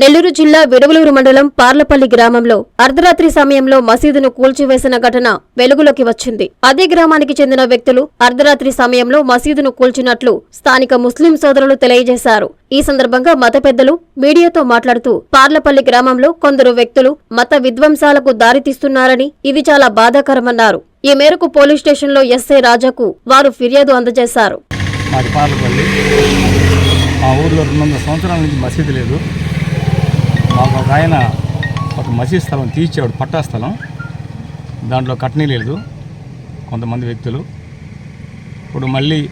నెల్లూరు జిల్లా విడవలూరు మండలం పార్లపల్లి గ్రామంలో అర్ధరాత్రి సమయంలో మసీదును కూల్చివేసిన ఘటన వెలుగులోకి వచ్చింది. అదే గ్రామానికి చెందిన వ్యక్తులు అర్ధరాత్రి సమయంలో మసీదును కూల్చినట్లు స్థానిక ముస్లిం సోదరులు తెలియజేశారు. ఈ సందర్భంగా మత పెద్దలు మీడియాతో మాట్లాడుతూ పార్లపల్లి గ్రామంలో కొందరు వ్యక్తులు మత విధ్వంసాలకు దారితీస్తున్నారని ఇది చాలా బాధాకరమన్నారు. ఈ మేరకు పోలీస్ స్టేషన్లో ఎస్ఐ రాజాకు వారు ఫిర్యాదు అందజేశారు. మాది పార్లపల్లి. మా ఊర్లో రెండు వందల సంవత్సరాల నుంచి మసీదు లేదు. మాకు ఒక ఆయన ఒక మసీద్ స్థలం తీర్చాడు పట్టా స్థలం. దాంట్లో కట్నీ లేదు కొంతమంది వ్యక్తులు. ఇప్పుడు మళ్ళీ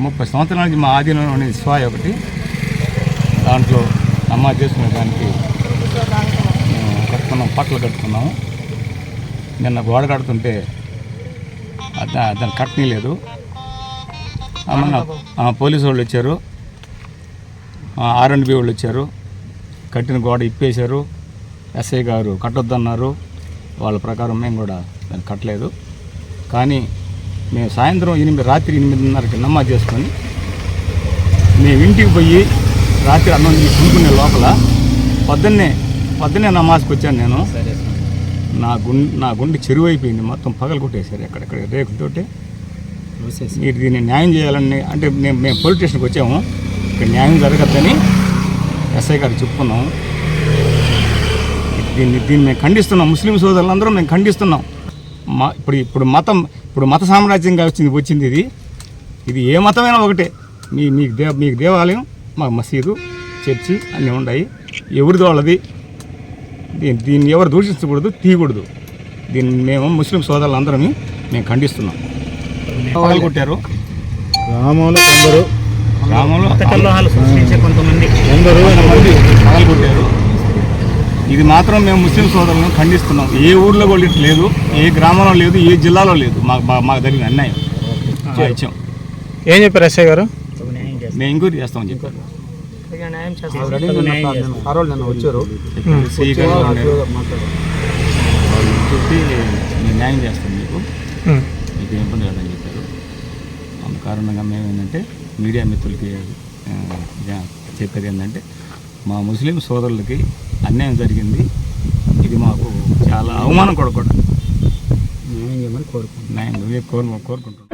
ముప్పై సంవత్సరాల నుంచి మా ఆధీనంలో ఉన్నది స్వాయ్ ఒకటి దాంట్లో నమాజ్ చేసుకునే దానికి కట్టుకున్నాం పట్టలు కట్టుకున్నాము నిన్న గోడ కడుతుంటే దా- దానికి కట్నీ లేదు. మొన్న పోలీసు వాళ్ళు వచ్చారు. ఆర్ అండ్ బి వాళ్ళు వచ్చారు. కట్టిన గోడ ఇప్పేశారు. ఎస్ఐ గారు కట్టొద్దన్నారు. వాళ్ళ ప్రకారం మేము కూడా దాన్ని కట్టలేదు. కానీ మేము సాయంత్రం ఎనిమిది రాత్రి ఎనిమిదిన్నరకి నమాజ్ చేసుకొని మేము ఇంటికి పోయి రాత్రి అన్నం తీసుకునే లోపల పొద్దున్నే పొద్దున్నే నమాజ్కి వచ్చాను నేను. నా గుండె నా గుండె చెరువు అయిపోయింది మొత్తం పగలు కొట్టేశారు ఎక్కడెక్కడ రేకులతోటి. మీరు దీన్ని న్యాయం చేయాలని అంటే మేము మేము పోలీస్ స్టేషన్కి వచ్చాము. ఇక్కడ న్యాయం జరగద్దని ఎస్ఐ గారు చెప్పుకున్నాం. దీన్ని దీన్ని మేము ఖండిస్తున్నాం. ముస్లిం సోదరులందరూ మేము ఖండిస్తున్నాం. మా ఇప్పుడు ఇప్పుడు మతం ఇప్పుడు మత సామ్రాజ్యంగా వచ్చింది వచ్చింది ఇది. ఇది ఏ మతమైనా ఒకటే. మీ మీకు దేవ మీకు దేవాలయం మా మసీదు చర్చి అన్నీ ఉన్నాయి ఎవరిది వాళ్ళది? దీన్ని దీన్ని ఎవరు దూషించకూడదు తీయకూడదు. దీన్ని మేము ముస్లిం సోదరులందరం మేము ఖండిస్తున్నాం. పగలు కొట్టారు గ్రామంలో కొందరు కల్లోహాలు సృష్టించే కొంతమంది మంది ఇది మాత్రం మేము ముస్లిం సోదరులను ఖండిస్తున్నాం. ఏ ఊర్లో కూడా ఇట్లా లేదు ఏ గ్రామంలో లేదు ఏ జిల్లాలో లేదు. మాకు మా- మాకు జరిగిన అన్యాయం. ఇచ్చాం. ఏం చెప్పారు ఎస్ఐ గారు? మేము ఎంక్వైరీ చేస్తామని చెప్పారు. వచ్చారు. చెప్పి న్యాయం చేస్తాం మీకు. మీకు ఏం ఇబ్బంది లేదని చెప్పారు. కారణంగా మేము ఏంటంటే మీడియా మిత్రులకి చెప్పేది ఏంటంటే మా ముస్లిం సోదరులకి అన్యాయం జరిగింది. ఇది మాకు చాలా అవమానం కూడా న్యాయం మేము కోరు కోరుకుంటున్నాం